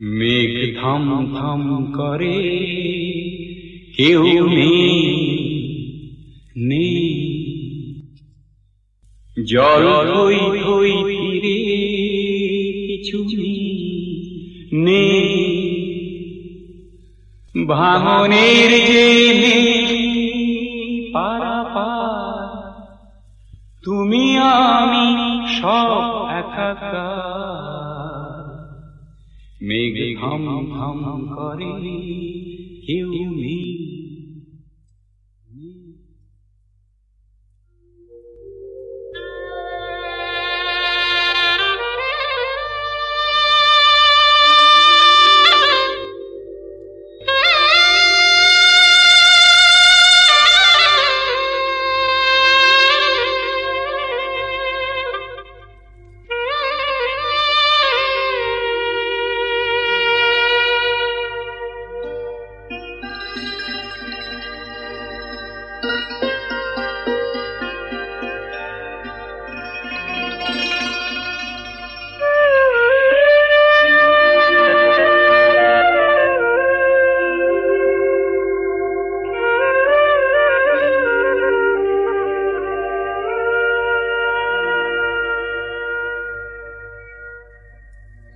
মেঘ থাম থাম করে। কেউ নেই নেই। জল থই থই তীরে কিছু নেই। ভাঙনের যে তুমি আমি সব একাকার। মেঘ থাম থাম করে কেউ নেই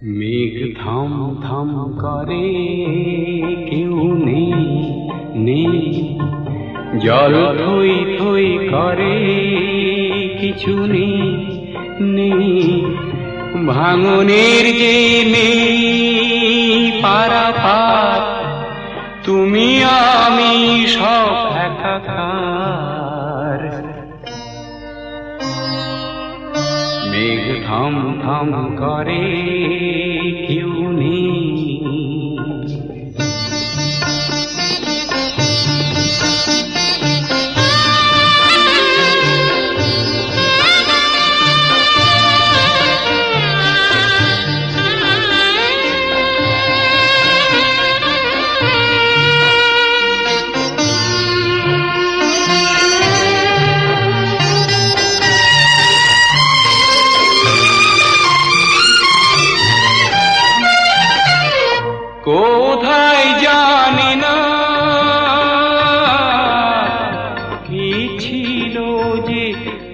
মেঘ থাম থাম করে, কেউ নেই নেই। জল থই থই করে, কিছু নেই নেই। ভাঙনের যে নেই পারাপার তুমি আমি সব একাকার। মেঘ থাম থাম করে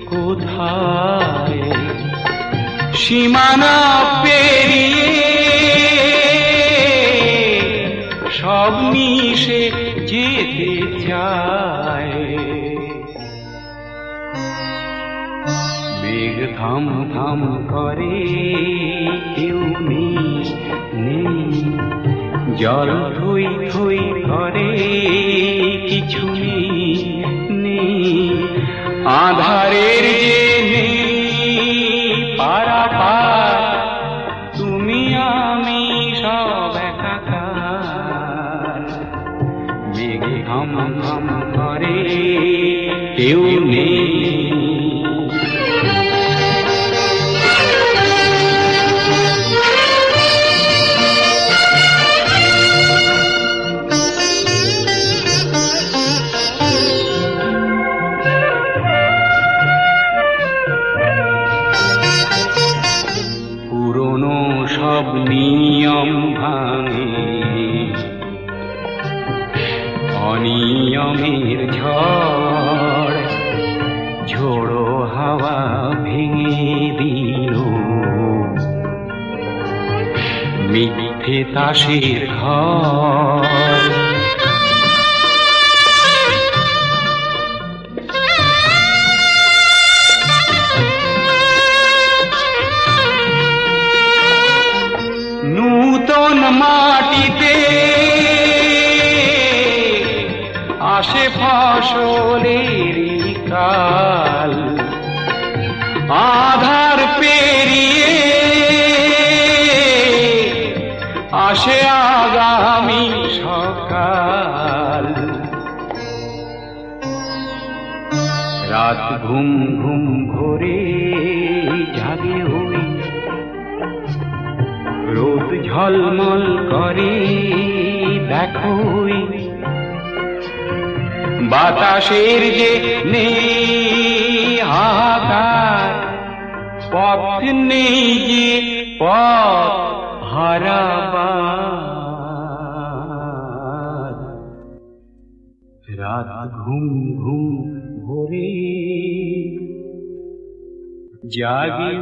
কোথায়? সীমানা পেরিয়ে সব মিশে যেতে চায়। মেঘ থাম থাম করে কেউ নেই নেই। জল থই থই করে কিছু নেই। আধারের যে পারাপার তুমি আমি সব একাকার। মেঘে ঘম ঘম করে কেউ নেই। ভাঙে অনিয়মের ঝড় ঝোড়ো হাওয়া ভেঙে দিল। মিথ্যে তাসের ঘর আসে ফসলের কাল। আধার পেরিয়ে আসে আগামী সকাল। রাত ঘুম ঘুম ভরে জাগে হই। রোদ ঝলমল করে দেখোই বাতাসের যে নেই হাহাকার পথ নেই যে পথ হারাবার। রাত ঘুম ঘুম ভোরে জাগি